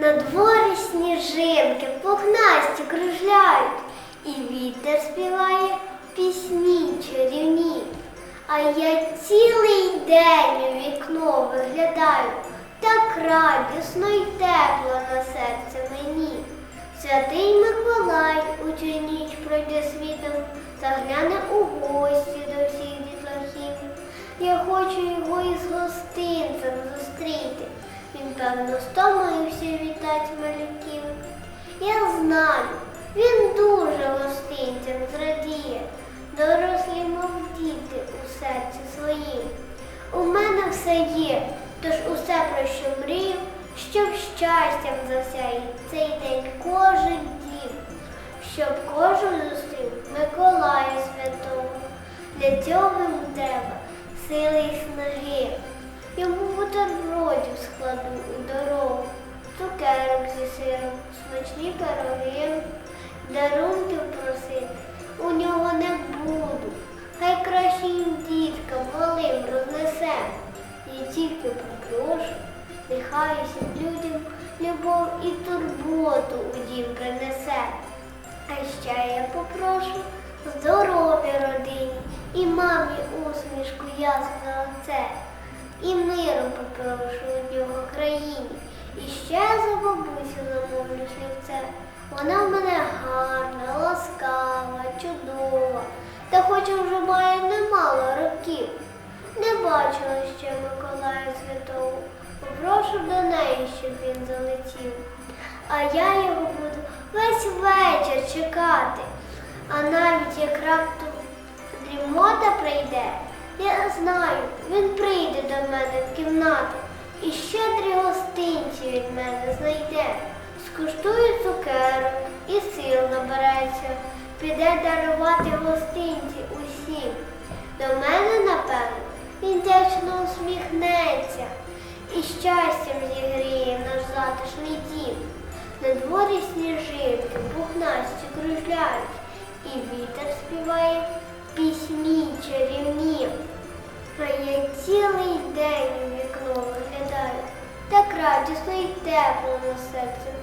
На дворі сніжинки пухнасті кружляють, і вітер співає пісні чарівні. А я цілий день у вікно виглядаю, так радісно й тепло на серце мені. Святий Миколай у цю ніч пройде світом, загляне у гості до всіх дітлахів. Я хочу його із гостинцем зустріти. Він, певно, стомився вітати малюків. Я знаю, він дуже гостинцям зрадіє, дорослі, мов діти у серці своїм. У мене все є, тож усе, про що мрію, щоб щастям засяє цей день кожен дім, щоб кожен зустрів Миколая святого. Для цього йому треба сили й снаги. Йому бутербродів складу у дорогу, цукерок зі сиром, смачні пироги, дарунків просити у нього не буду. Хай краще їм діткам малим рознесе. Я тільки попрошу, усім людям любов і турботу у дім принесе. А ще я попрошу здоров'я родині і мамі усмішку ясну на оце. І миру попрошу у нього країні. І ще за бабусю замовлю слівце. Вона в мене гарна, ласкава, чудова, та хоч вже має немало років. Не бачила ще Миколая Святого. Попрошу до неї, щоб він залетів. А я його буду весь вечір чекати. А навіть як раптом дрімота прийде, я знаю, він прийде до мене в кімнату і щедрі гостинці від мене знайде. Скуштує цукерок і сил набереться, піде дарувати гостинці усім. До мене, напевно, він вдячно усміхнеться і щастям зігріє наш затишний дім. На дворі сніжинки пухнасті кружляють, і вітер співає цілий день у вікно